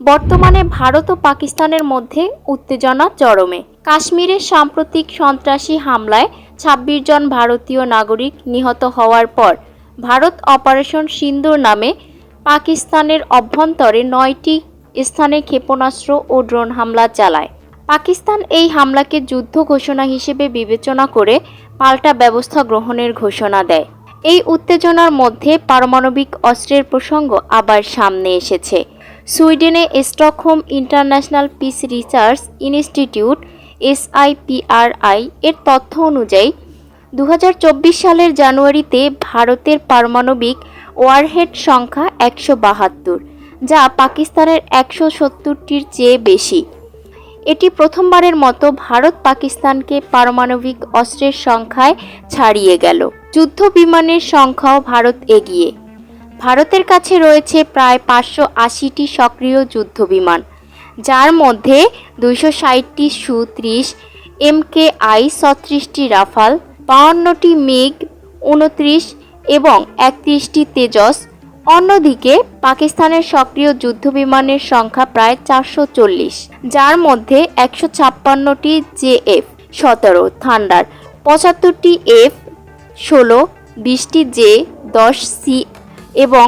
বর্তমানে ভারত ও পাকিস্তানের মধ্যে উত্তেজনা চরমে। কাশ্মীরের সাম্প্রতিক সন্ত্রাসী হামলায় ছাব্বিশ জন ভারতীয় নাগরিক নিহত হওয়ার পর ভারত অপারেশন সিন্দুর নামে পাকিস্তানের অভ্যন্তরে নয়টি স্থানে ক্ষেপণাস্ত্র ও ড্রোন হামলা চালায়। পাকিস্তান এই হামলাকে যুদ্ধ ঘোষণা হিসেবে বিবেচনা করে পাল্টা ব্যবস্থা গ্রহণের ঘোষণা দেয়। এই উত্তেজনার মধ্যে পারমাণবিক অস্ত্রের প্রসঙ্গ আবার সামনে এসেছে। সুইডেনে Stockholm International Peace Research Institute, SIPRI, এর তথ্য অনুযায়ী দু হাজার চব্বিশ সালের জানুয়ারিতে ভারতের পারমাণবিক ওয়ারহেড সংখ্যা একশো বাহাত্তর, যা পাকিস্তানের একশো সত্তরটির চেয়ে বেশি। এটি প্রথমবারের মতো ভারত পাকিস্তানকে পারমাণবিক অস্ত্রের সংখ্যায় ছাড়িয়ে গেল। যুদ্ধ বিমানের সংখ্যাও ভারত এগিয়ে। ভারতের কাছে রয়েছে প্রায় পাঁচশো আশিটি সক্রিয় যুদ্ধ বিমান, যার মধ্যে দুইশো ষাটটি সু ত্রিশ এমকে আই ছত্রিশটি রাফাল, বাউন্নটি মিগ উনত্রিশ এবং একত্রিশটি তেজস। অন্যদিকে পাকিস্তানের সক্রিয় যুদ্ধবিমানের সংখ্যা প্রায় চারশো চল্লিশ, যার মধ্যে একশো ছাপ্পান্নটি জে এফ সতেরো, থান্ডার, পঁচাত্তরটি এফ ষোলো, বিশটি জে দশ সি এবং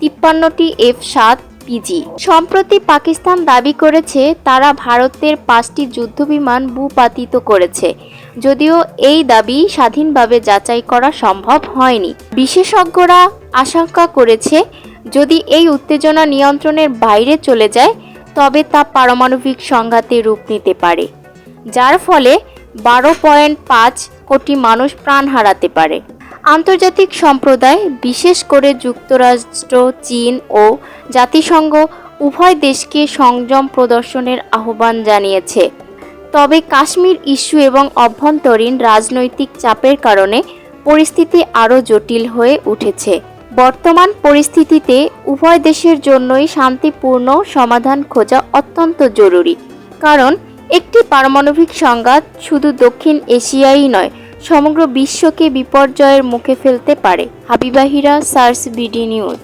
তিপ্পান্নটি এফ সাত পিজি। সম্প্রতি পাকিস্তান দাবি করেছে, তারা ভারতের পাঁচটি যুদ্ধবিমান ভূপাতিত করেছে। যদিও এই দাবি স্বাধীনভাবে যাচাই করা সম্ভব হয়নি। বিশেষজ্ঞরা আশঙ্কা করেছে, যদি এই উত্তেজনা নিয়ন্ত্রণের বাইরে চলে যায়, তবে তা পারমাণবিক সংঘাতে রূপ নিতে পারে, যার ফলে বারো পয়েন্ট পাঁচ কোটি মানুষ প্রাণ হারাতে পারে। আন্তর্জাতিক সম্প্রদায়, বিশেষ করে যুক্তরাষ্ট্র, চীন ও জাতিসংঘ, উভয় দেশকে সংযম প্রদর্শনের আহ্বান জানিয়েছে। তবে কাশ্মীর ইস্যু এবং অভ্যন্তরীণ রাজনৈতিক চাপের কারণে পরিস্থিতি আরও জটিল হয়ে উঠেছে। বর্তমান পরিস্থিতিতে উভয় দেশের জন্যই শান্তিপূর্ণ সমাধান খোঁজা অত্যন্ত জরুরি। কারণ একটি পারমাণবিক সংঘাত শুধু দক্ষিণ এশিয়াই নয় সমগ্র বিশ্বকে বিপর্যয়ের মুখে ফেলতে পারে। হাবিবাহিরা সার্স বিডি নিউজ।